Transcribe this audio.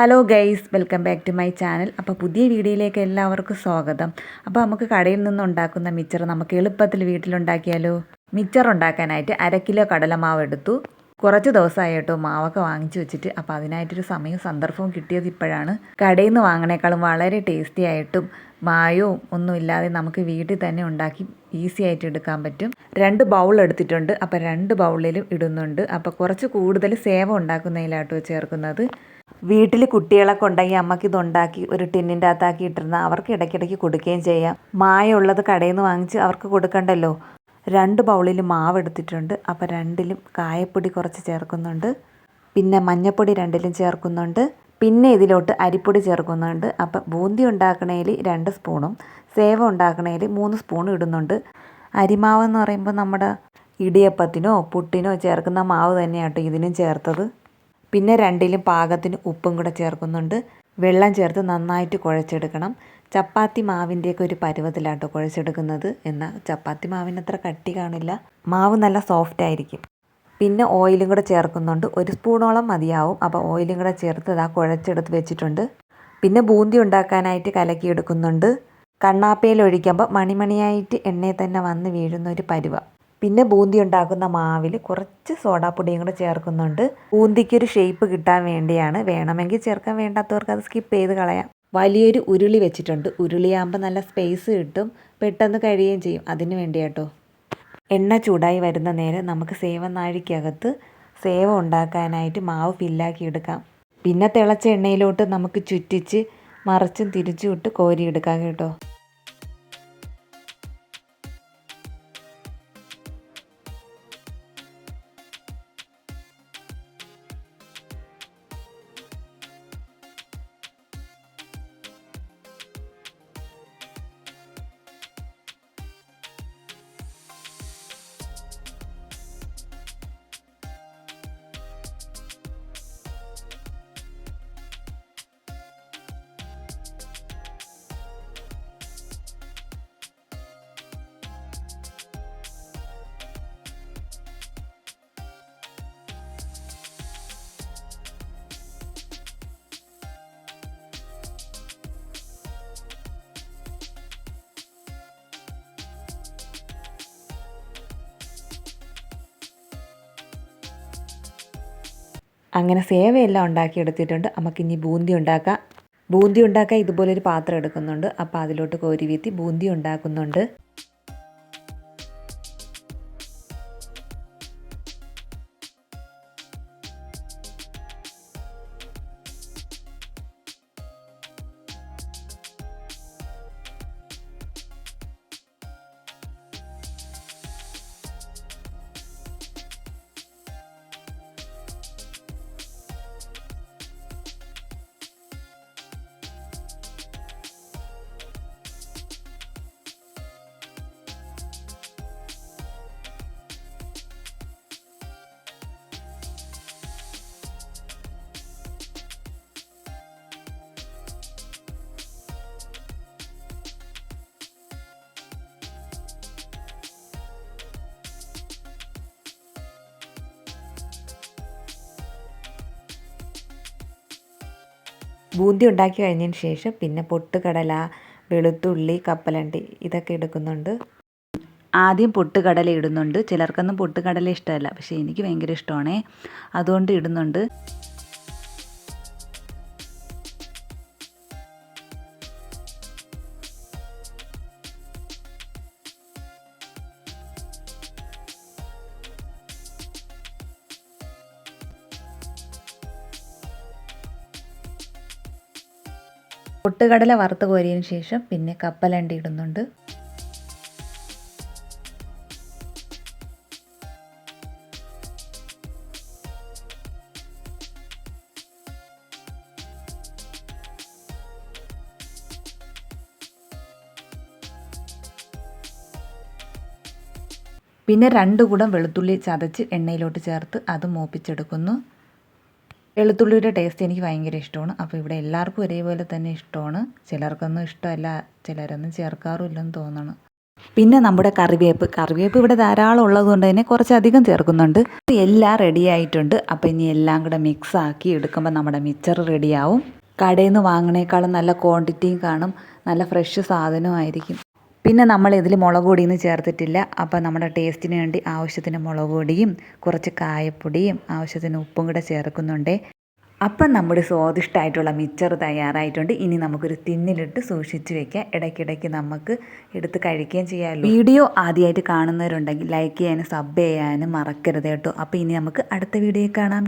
Hello guys welcome back to my channel. അപ്പോൾ പുതിയ വീഡിയോയിലേക്ക് എല്ലാവർക്കും സ്വാഗതം. അപ്പോൾ നമുക്ക് കടയിൽ നിന്ന് ഉണ്ടാക്കുന്ന മിച്ചർ നമുക്ക് എളുപ്പത്തിൽ വീട്ടിലുണ്ടാക്കിയാലോ? മിച്ചർ ഉണ്ടാക്കാനായിട്ട് അര കിലോ കടലമാവ് എടുത്തു. കുറച്ച് ദിവസമായിട്ടോ മാവൊക്കെ വാങ്ങിച്ചു വെച്ചിട്ട്. അപ്പോൾ അതിനായിട്ടൊരു സമയവും സന്ദർഭവും കിട്ടിയത് ഇപ്പോഴാണ്. കടയിൽ നിന്ന് വാങ്ങണേക്കാളും വളരെ ടേസ്റ്റി ആയിട്ടും മായവും ഒന്നും ഇല്ലാതെ നമുക്ക് വീട്ടിൽ തന്നെ ഉണ്ടാക്കി ഈസി ആയിട്ട് എടുക്കാൻ പറ്റും. രണ്ട് ബൗൾ എടുത്തിട്ടുണ്ട്. അപ്പോൾ രണ്ട് ബൗളിലും ഇടുന്നുണ്ട്. അപ്പോൾ കുറച്ച് കൂടുതൽ സേവ ഉണ്ടാക്കുന്നതിലാട്ടോ ചേർക്കുന്നത്. വീട്ടിൽ കുട്ടികളെ ഉണ്ടെങ്കിൽ അമ്മയ്ക്ക് ഇതുണ്ടാക്കി ഒരു ടിന്നിന്റെ അകത്താക്കി ഇട്ടിരുന്ന അവർക്ക് ഇടയ്ക്കിടയ്ക്ക് കൊടുക്കുകയും ചെയ്യാം. മായമുള്ളത് കടയിൽ നിന്ന് വാങ്ങിച്ച് അവർക്ക് കൊടുക്കണ്ടല്ലോ. രണ്ട് ബൗളിൽ മാവ് എടുത്തിട്ടുണ്ട്. അപ്പോൾ രണ്ടിലും കായപ്പൊടി കുറച്ച് ചേർക്കുന്നുണ്ട്. പിന്നെ മഞ്ഞപ്പൊടി രണ്ടിലും ചേർക്കുന്നുണ്ട്. പിന്നെ ഇതിലോട്ട് അരിപ്പൊടി ചേർക്കുന്നുണ്ട്. അപ്പോൾ ബൂന്തി ഉണ്ടാക്കണേൽ രണ്ട് സ്പൂണും സേവ ഉണ്ടാക്കണേൽ മൂന്ന് സ്പൂണും ഇടുന്നുണ്ട്. അരിമാവ് എന്ന് പറയുമ്പോൾ നമ്മുടെ ഇടിയപ്പത്തിനോ പുട്ടിനോ ചേർക്കുന്ന മാവ് തന്നെയാട്ടോ ഇതിനും ചേർത്തത്. പിന്നെ രണ്ടിലും പാകത്തിന് ഉപ്പും കൂടെ ചേർക്കുന്നുണ്ട്. വെള്ളം ചേർത്ത് നന്നായിട്ട് കുഴച്ചെടുക്കണം. ചപ്പാത്തി മാവിന്റെയൊക്കെ ഒരു പരുവത്തിലാട്ടോ കുഴച്ചെടുക്കുന്നത്. എന്നാൽ ചപ്പാത്തി മാവിന് അത്ര കട്ടി കാണില്ല. മാവ് നല്ല സോഫ്റ്റ് ആയിരിക്കും. പിന്നെ ഓയിലും കൂടെ ചേർക്കുന്നുണ്ട്. ഒരു സ്പൂണോളം മതിയാവും. അപ്പോൾ ഓയിലും കൂടെ ചേർത്ത് ഇതാ കുഴച്ചെടുത്ത് വെച്ചിട്ടുണ്ട്. പിന്നെ ബൂന്തി ഉണ്ടാക്കാനായിട്ട് കലക്കിയെടുക്കുന്നുണ്ട്. കണ്ണാപ്പയിൽ ഒഴിക്കുമ്പോൾ മണിമണിയായിട്ട് എണ്ണയിൽ തന്നെ വന്ന് വീഴുന്ന ഒരു പരുവ. പിന്നെ ബൂന്തി ഉണ്ടാക്കുന്ന മാവിൽ കുറച്ച് സോഡാപ്പൊടിയും കൂടെ ചേർക്കുന്നുണ്ട്. ബൂന്തിക്കൊരു ഷേപ്പ് കിട്ടാൻ വേണ്ടിയാണ്. വേണമെങ്കിൽ ചേർക്കാൻ വേണ്ടാത്തവർക്ക് അത് സ്കിപ്പ് ചെയ്ത് കളയാം. വലിയൊരു ഉരുളി വെച്ചിട്ടുണ്ട്. ഉരുളിയാകുമ്പോൾ നല്ല സ്പേസ് കിട്ടും. പെട്ടെന്ന് കഴിയുകയും ചെയ്യും. അതിന് വേണ്ടി കേട്ടോ എണ്ണ ചൂടായി വരുന്ന നേരം നമുക്ക് സേവ നാഴിക്കകത്ത് സേവ ഉണ്ടാക്കാനായിട്ട് മാവ് ഫില്ലാക്കി എടുക്കാം. പിന്നെ തിളച്ച എണ്ണയിലോട്ട് നമുക്ക് ചുറ്റിച്ച് മറിച്ചും തിരിച്ചും ഇട്ട് കോരിയെടുക്കാം കേട്ടോ. അങ്ങനെ സേവയെല്ലാം ഉണ്ടാക്കിയെടുത്തിട്ടുണ്ട്. നമുക്കിനി ബൂന്തി ഉണ്ടാക്കാം. ബൂന്തി ഉണ്ടാക്കാൻ ഇതുപോലൊരു പാത്രം എടുക്കുന്നുണ്ട്. അപ്പോൾ അതിലോട്ട് കോരി വീത്തി ബൂന്തി ഉണ്ടാക്കുന്നുണ്ട്. ബൂന്തി ഉണ്ടാക്കി കഴിഞ്ഞതിന് ശേഷം പിന്നെ പൊട്ടുകടല വെളുത്തുള്ളി കപ്പലണ്ടി ഇതൊക്കെ എടുക്കുന്നുണ്ട്. ആദ്യം പൊട്ടുകടല ഇടുന്നുണ്ട്. ചിലർക്കൊന്നും പൊട്ടുകടല ഇഷ്ടമല്ല. പക്ഷേ എനിക്ക് ഭയങ്കര ഇഷ്ടമാണേ. അതുകൊണ്ട് ഇടുന്നുണ്ട്. പൊട്ടുകടല വറുത്ത് കോരിയതിന് ശേഷം പിന്നെ കപ്പലണ്ടി ഇടുന്നുണ്ട്. പിന്നെ രണ്ട് കൂടം വെളുത്തുള്ളി ചതച്ച് എണ്ണയിലോട്ട് ചേർത്ത് അത് മൂപ്പിച്ചെടുക്കുന്നു. വെളുത്തുള്ളിയുടെ ടേസ്റ്റ് എനിക്ക് ഭയങ്കര ഇഷ്ടമാണ്. അപ്പോൾ ഇവിടെ എല്ലാവർക്കും ഒരേപോലെ തന്നെ ഇഷ്ടമാണ്. ചിലർക്കൊന്നും ഇഷ്ടമല്ല ചിലരൊന്നും ചേർക്കാറുമില്ലെന്ന് തോന്നണം. പിന്നെ നമ്മുടെ കറിവേപ്പ്. കറിവേപ്പ് ഇവിടെ ധാരാളം ഉള്ളതുകൊണ്ട് തന്നെ കുറച്ചധികം ചേർക്കുന്നുണ്ട്. എല്ലാം റെഡി ആയിട്ടുണ്ട്. അപ്പോൾ ഇനി എല്ലാം കൂടെ മിക്സ് ആക്കി എടുക്കുമ്പോൾ നമ്മുടെ മിച്ചർ റെഡിയാവും കടയിൽ നിന്ന് വാങ്ങണേക്കാളും നല്ല ക്വാണ്ടിറ്റിയും കാണും. നല്ല ഫ്രഷ് സാധനമായിരിക്കും പിന്നെ നമ്മൾ ഇതിൽ മുളക് പൊടിയൊന്നും ചേർത്തിട്ടില്ല. അപ്പോൾ നമ്മുടെ ടേസ്റ്റിന് വേണ്ടി ആവശ്യത്തിന് മുളക് പൊടിയും കുറച്ച് കായപ്പൊടിയും ആവശ്യത്തിന് ഉപ്പും കൂടെ ചേർക്കുന്നുണ്ട്. അപ്പം നമ്മുടെ സ്വാദിഷ്ടമായിട്ടുള്ള മിച്ചർ തയ്യാറായിട്ടുണ്ട്. ഇനി നമുക്കൊരു തിന്നിലിട്ട് സൂക്ഷിച്ച് വെക്കാം. ഇടയ്ക്കിടയ്ക്ക് നമുക്ക് എടുത്ത് കഴിക്കുകയും ചെയ്യാമല്ലോ. വീഡിയോ ആദ്യമായിട്ട് കാണുന്നവരുണ്ടെങ്കിൽ ലൈക്ക് ചെയ്യാനും സബ് ചെയ്യാനും മറക്കരുത് കേട്ടോ. അപ്പോൾ ഇനി നമുക്ക് അടുത്ത വീഡിയോ കാണാം.